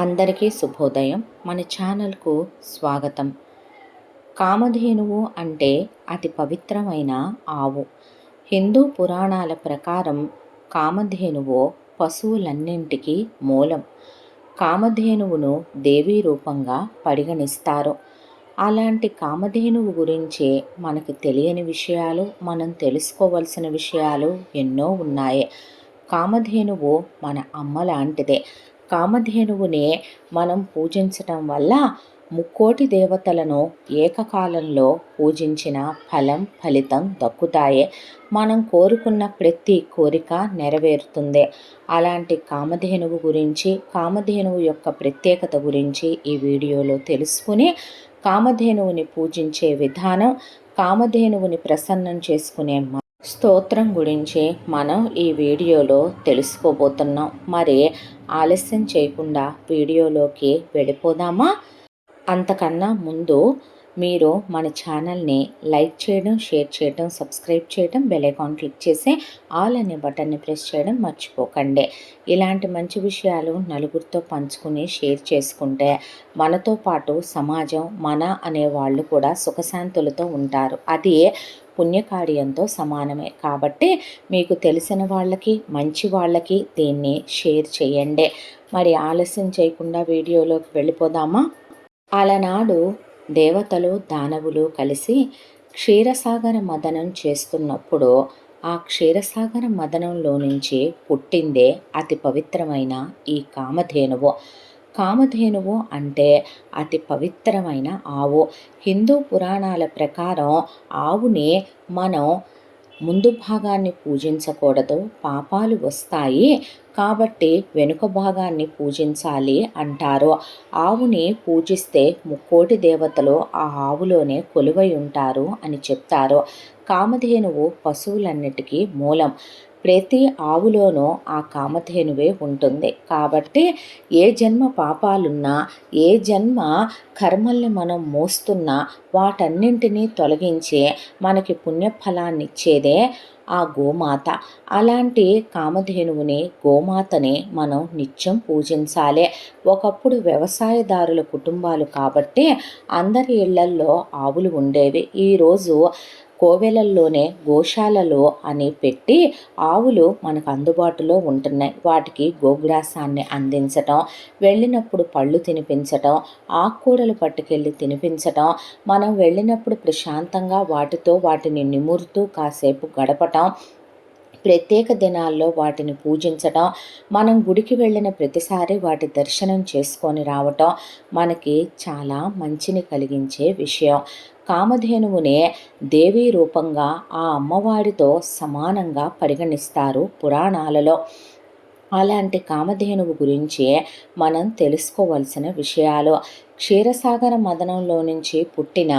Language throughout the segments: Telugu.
అందరికీ శుభోదయం. మన ఛానల్కు స్వాగతం. కామధేనువు అంటే అతి పవిత్రమైన ఆవు. హిందూ పురాణాల ప్రకారం కామధేనువు పశువులన్నింటికీ మూలం. కామధేనువును దేవీ రూపంగా పరిగణిస్తారు. అలాంటి కామధేనువు గురించి మనకు తెలియని విషయాలు మనం తెలుసుకోవలసిన విషయాలు ఎన్నో ఉన్నాయి. కామధేనువు మన అమ్మ లాంటిదే. కామధేనువునే మనం పూజించటం వల్ల ముక్కోటి దేవతలను ఏకకాలంలో పూజించిన ఫలం ఫలితం దక్కుతాయి. మనం కోరుకున్న ప్రతి కోరిక నెరవేరుతుంది. అలాంటి కామధేనువు గురించి కామధేనువు యొక్క ప్రత్యేకత గురించి ఈ వీడియోలో తెలుసుకుని కామధేనువుని పూజించే విధానం కామధేనువుని ప్రసన్నం చేసుకునే స్తోత్రం గురించి మనం ఈ వీడియోలో తెలుసుకోబోతున్నాం. మరి ఆలస్యం చేయకుండా వీడియోలోకి వెళ్ళిపోదామా? అంతకన్నా ముందు మీరు మన ఛానల్ని లైక్ చేయడం షేర్ చేయడం సబ్స్క్రైబ్ చేయడం బెల్ ఐకాన్ క్లిక్ చేసి ఆల్ అనే బటన్ని ప్రెస్ చేయడం మర్చిపోకండి. ఇలాంటి మంచి విషయాలు నలుగురితో పంచుకుని షేర్ చేసుకుంటే మనతో పాటు సమాజం మన అనే వాళ్ళు కూడా సుఖశాంతులతో ఉంటారు. అది పుణ్యకార్యంతో సమానమే. కాబట్టి మీకు తెలిసిన వాళ్ళకి మంచి వాళ్ళకి దీన్ని షేర్ చేయండి. మరి ఆలస్యం చేయకుండా వీడియోలోకి వెళ్ళిపోదామా? అలనాడు దేవతలు దానవులు కలిసి క్షీరసాగర మదనం చేస్తున్నప్పుడు ఆ క్షీరసాగర మదనంలో నుంచి పుట్టిందే అతి పవిత్రమైన ఈ కామధేనువు. కామధేనువు అంటే అతి పవిత్రమైన ఆవు. హిందూ పురాణాల ప్రకారం ఆవుని మనం ముందు భాగాన్ని పూజించకూడదు పాపాలు వస్తాయి కాబట్టి వెనుక భాగాన్ని పూజించాలి అంటారు. ఆవుని పూజిస్తే ముక్కోటి దేవతలు ఆ ఆవులోనే కొలువై ఉంటారు అని చెప్తారు. కామధేనువు పశువులన్నిటికీ మూలం. ప్రతి ఆవులోనూ ఆ కామధేనువే ఉంటుంది. కాబట్టి ఏ జన్మ పాపాలున్నా ఏ జన్మ కర్మల్ని మనం మోస్తున్నా వాటన్నింటినీ తొలగించి మనకి పుణ్యఫలాన్ని ఇచ్చేదే ఆ గోమాత. అలాంటి కామధేనువుని గోమాతని మనం నిత్యం పూజించాలి. ఒకప్పుడు వ్యవసాయదారుల కుటుంబాలు కాబట్టి అందరి ఇళ్ళల్లో ఆవులు ఉండేవి. ఈరోజు కోవెలల్లోనే గోశాలలో అని పెట్టి ఆవులు మనకు అందుబాటులో ఉంటున్నాయి. వాటికి గోగ్రాసాన్ని అందించటం వెళ్ళినప్పుడు పళ్ళు తినిపించటం ఆకుకూరలు పట్టుకెళ్ళి తినిపించటం మనం వెళ్ళినప్పుడు ప్రశాంతంగా వాటితో వాటిని నిమురుతూ కాసేపు గడపటం ప్రత్యేక దినాల్లో వాటిని పూజించటం మనం గుడికి వెళ్ళిన ప్రతిసారి వాటి దర్శనం చేసుకొని రావటం మనకి చాలా మంచిని కలిగించే విషయం. కామధేనువునే దేవీ రూపంగా ఆ అమ్మవారితో సమానంగా పరిగణిస్తారు పురాణాలలో. అలాంటి కామధేనువు గురించి మనం తెలుసుకోవలసిన విషయాలు. క్షీరసాగర మదనంలో నుంచి పుట్టిన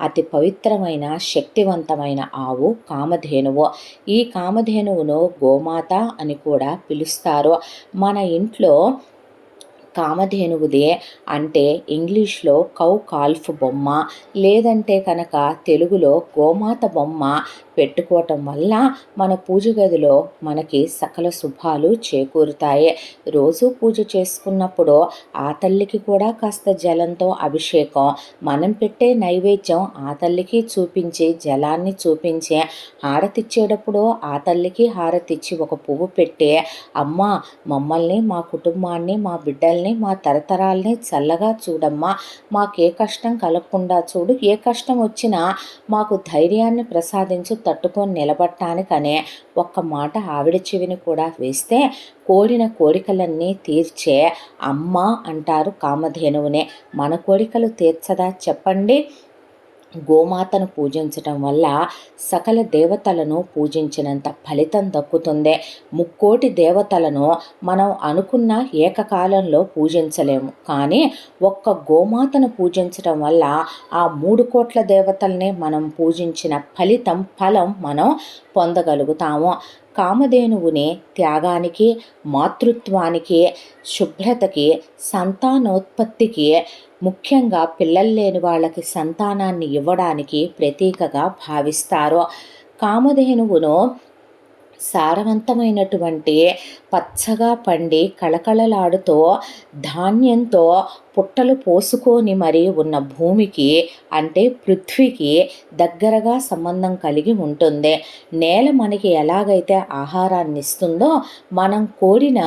అతి పవిత్రమైన శక్తివంతమైన ఆవు కామధేనువు. ఈ కామధేనువును గోమాత అని కూడా పిలుస్తారు. మన ఇంట్లో కామధేనువుదే అంటే ఇంగ్లీష్లో కౌ కాల్ఫ్ బొమ్మ. లేదంటే కనుక తెలుగులో గోమాత బొమ్మ పెట్టుకోవటం వల్ల మన పూజ గదిలో మనకి సకల శుభాలు చేకూరుతాయి. రోజు పూజ చేసుకున్నప్పుడు ఆ తల్లికి కూడా కాస్త జలంతో అభిషేకం. మనం పెట్టే నైవేద్యం ఆ తల్లికి చూపించి జలాన్ని చూపించి హారతిచ్చేటప్పుడు ఆ తల్లికి హారతిచ్చి ఒక పువ్వు పెట్టి అమ్మ మమ్మల్ని మా కుటుంబాన్ని మా బిడ్డల్ని మా తరతరాల్ని చల్లగా చూడమ్మా. మాకే కష్టం కలగకుండా చూడు. ఏ కష్టం వచ్చినా మాకు ధైర్యాన్ని ప్రసాదించు తట్టుకొని నిలబడటానికనే. ఒక్క మాట ఆవిడ చెవిని కూడా వేస్తే కోరిన కోరికలన్నీ తీర్చే అమ్మ అంటారు కామధేనువునే. మన కోరికలు తీర్చదా చెప్పండి? గోమాతను పూజించటం వల్ల సకల దేవతలను పూజించినంత ఫలితం దక్కుతుంది. ముక్కోటి దేవతలను మనం అనుకున్న ఏకకాలంలో పూజించలేము. కానీ ఒక్క గోమాతను పూజించటం వల్ల ఆ మూడు కోట్ల దేవతల్ని మనం పూజించిన ఫలితం ఫలం మనం పొందగలుగుతాము. కామధేనువుని త్యాగానికి మాతృత్వానికి శుభ్రతకి సంతానోత్పత్తికి ముఖ్యంగా పిల్లలు లేని వాళ్ళకి సంతానాన్ని ఇవ్వడానికి ప్రతీకగా భావిస్తారు. కామధేనువును సారవంతమైనటువంటి పచ్చగా పండి కళకళలాడుతూ ధాన్యంతో పుట్టలు పోసుకొని మరి ఉన్న భూమికి అంటే పృథ్వీకి దగ్గరగా సంబంధం కలిగి ఉంటుంది. నేల మనకి ఎలాగైతే ఆహారాన్ని ఇస్తుందో మనం కోరిన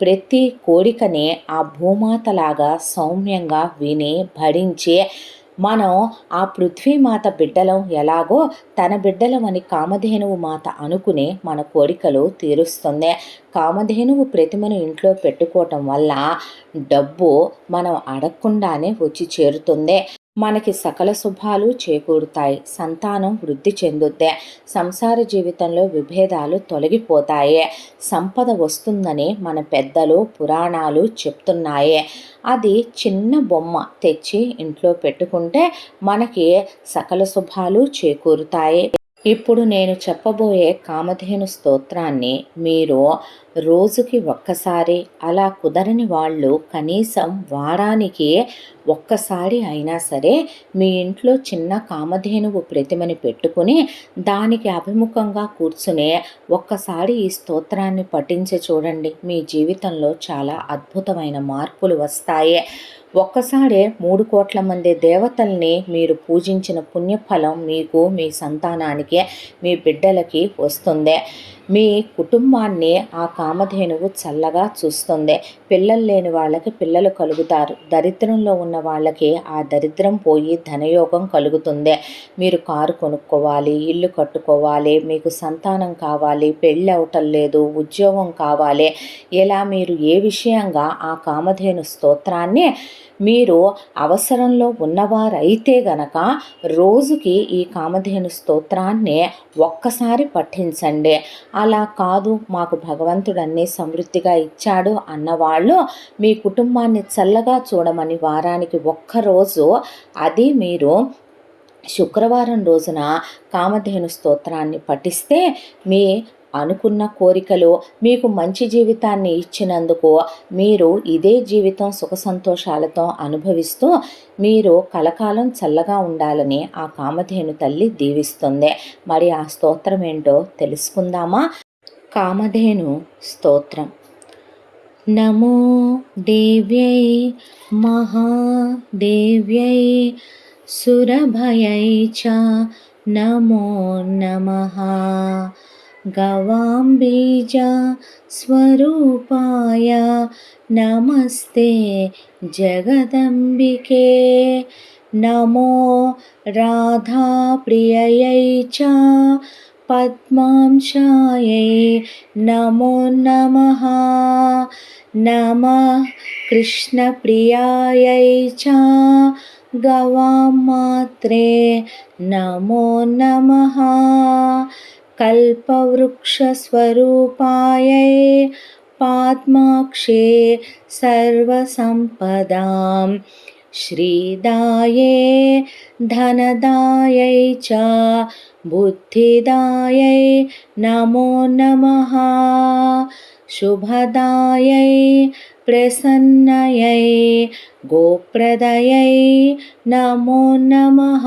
ప్రతి కోరికని ఆ భూమాతలాగా సౌమ్యంగా విని భరించి మనం ఆ పృథ్వీమాత బిడ్డలం ఎలాగో తన బిడ్డలమని కామధేనువు మాత అనుకుని మన కోరికలు తీరుస్తుంది. కామధేనువు ప్రతిమను ఇంట్లో పెట్టుకోవటం వల్ల డబ్బు మనం అడగకుండానే వచ్చి చేరుతుంది. మనకి సకల శుభాలు చేకూరుతాయి. సంతానం వృద్ధి చెందుద్దే. సంసార జీవితంలో విభేదాలు తొలగిపోతాయి. సంపద వస్తుందని మన పెద్దలు పురాణాలు చెప్తున్నాయి. అది చిన్న బొమ్మ తెచ్చి ఇంట్లో పెట్టుకుంటే మనకి సకల శుభాలు చేకూరుతాయి. ఇప్పుడు నేను చెప్పబోయే కామధేను స్తోత్రాన్ని మీరు రోజుకి ఒక్కసారి అలా కుదరని వాళ్ళు కనీసం వారానికి ఒక్కసారి అయినా సరే మీ ఇంట్లో చిన్న కామధేనువు ప్రతిమని పెట్టుకుని దానికి అభిముఖంగా కూర్చునే ఒక్కసారి ఈ స్తోత్రాన్ని పఠించి చూడండి. మీ జీవితంలో చాలా అద్భుతమైన మార్పులు వస్తాయి. ఒక్కసారే మూడు కోట్ల మంది దేవతల్ని మీరు పూజించిన పుణ్యఫలం మీకు మీ సంతానానికి మీ బిడ్డలకి వస్తుంది. మీ కుటుంబాన్ని ఆ కామధేనువు చల్లగా చూస్తుంది. పిల్లలు లేని వాళ్ళకి పిల్లలు కలుగుతారు. దరిద్రంలో ఉన్న వాళ్ళకి ఆ దరిద్రం పోయి ధనయోగం కలుగుతుంది. మీరు కారు కొనుక్కోవాలి ఇల్లు కట్టుకోవాలి మీకు సంతానం కావాలి పెళ్ళి అవటం లేదు ఉద్యోగం కావాలి. ఇలా మీరు ఏ విషయంగా ఆ కామధేను స్తోత్రాన్ని మీరు అవసరంలో ఉన్నవారైతే గనక రోజుకి ఈ కామధేను స్తోత్రాన్ని ఒక్కసారి పఠించండి. అలా కాదు మాకు భగవంతుడు అన్నీ సమృద్ధిగా ఇచ్చాడు అన్నవాళ్ళు మీ కుటుంబాన్ని చల్లగా చూడమని వారానికి ఒక్కరోజు అది మీరు శుక్రవారం రోజున కామధేను స్తోత్రాన్ని పఠిస్తే మీ అనుకున్న కోరికలు మీకు మంచి జీవితాన్ని ఇచ్చినందుకు మీరు ఇదే జీవితం సుఖ సంతోషాలతో అనుభవిస్తూ మీరు కలకాలం చల్లగా ఉండాలని ఆ కామధేను తల్లి దీవిస్తుంది. మరి ఆ స్తోత్రం ఏంటో తెలుసుకుందామా? కామధేను స్తోత్రం. నమో దేవ్యై మహాదేవ్యై సురభయై చ నమో నమః. गवाम्बीजा स्वरूपाय नमस्ते जगदम्बिके। नमो राधाप्रिययै च पद्मांशायै नमो नमः। नमः कृष्णप्रियायै च गवां मात्रे नमो नमः कल्पवृक्षस्वरूपायै पाद्माक्षे सर्वसम्पदां श्रीदाये धनदायै च बुद्धिदायै नमो नमः। शुभदायै प्रसन्नयै गोप्रदयै नमो नमः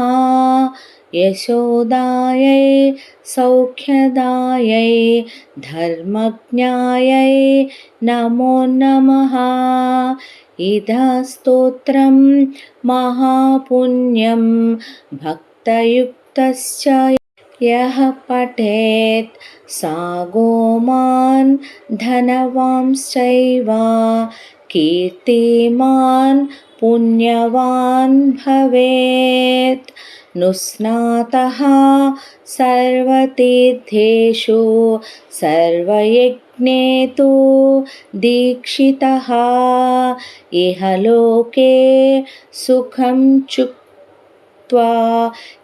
यशोदायै सौख्यदायै धर्मज्ञायै नमो नमः। इदः स्तोत्रं महापुण्यं भक्तयुक्तश्च यः पठेत् सा गोमान् धनवांश्चैव कीर्तिमान् पुण्यवान् भवेत् नुस्नातः सर्वतीर्थेषु सर्वयज्ञे तु दीक्षितः। इह लोके सुखं चुक्त्वा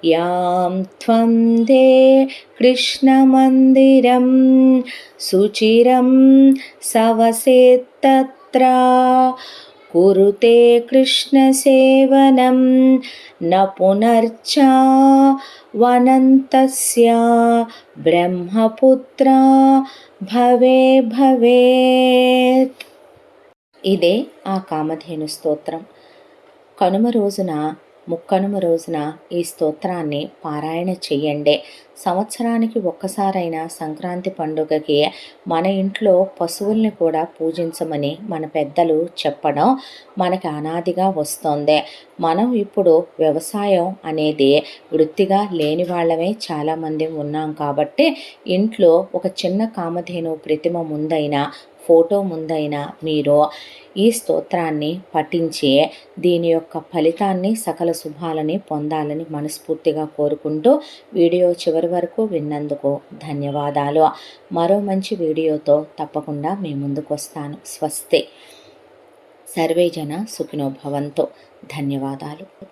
यां त्वं दे कृष्णमन्दिरं सुचिरं सवसेत्तत्र कुरुते कृष्णसेवनं न पुनर्चा वनन्तस्य బ్రహ్మపుత్ర భవే భవేత్ ఇదే ఆ కామధేను స్తోత్రం కనుమ రోజున ముక్కనుమ రోజున ఈ స్తోత్రాన్ని పారాయణ చెయ్యండి. సంవత్సరానికి ఒక్కసారైన సంక్రాంతి పండుగకి మన ఇంట్లో పశువుల్ని కూడా పూజించమని మన పెద్దలు చెప్పడం మనకి అనాదిగా వస్తోంది. మనం ఇప్పుడు వ్యవసాయం అనేది వృత్తిగా లేని వాళ్ళమే చాలామంది ఉన్నాం కాబట్టి ఇంట్లో ఒక చిన్న కామధేను ప్రతిమ ముందైనా ఫోటో ముందైనా మీరు ఈ స్తోత్రాన్ని పఠించి దీని యొక్క ఫలితాన్ని సకల శుభాలని పొందాలని మనస్ఫూర్తిగా కోరుకుంటూ వీడియో చివరి వరకు విన్నందుకు ధన్యవాదాలు. మరో మంచి వీడియోతో తప్పకుండా మీ ముందుకు వస్తాను. స్వస్తి. సర్వేజన సుఖినోభవంతో ధన్యవాదాలు.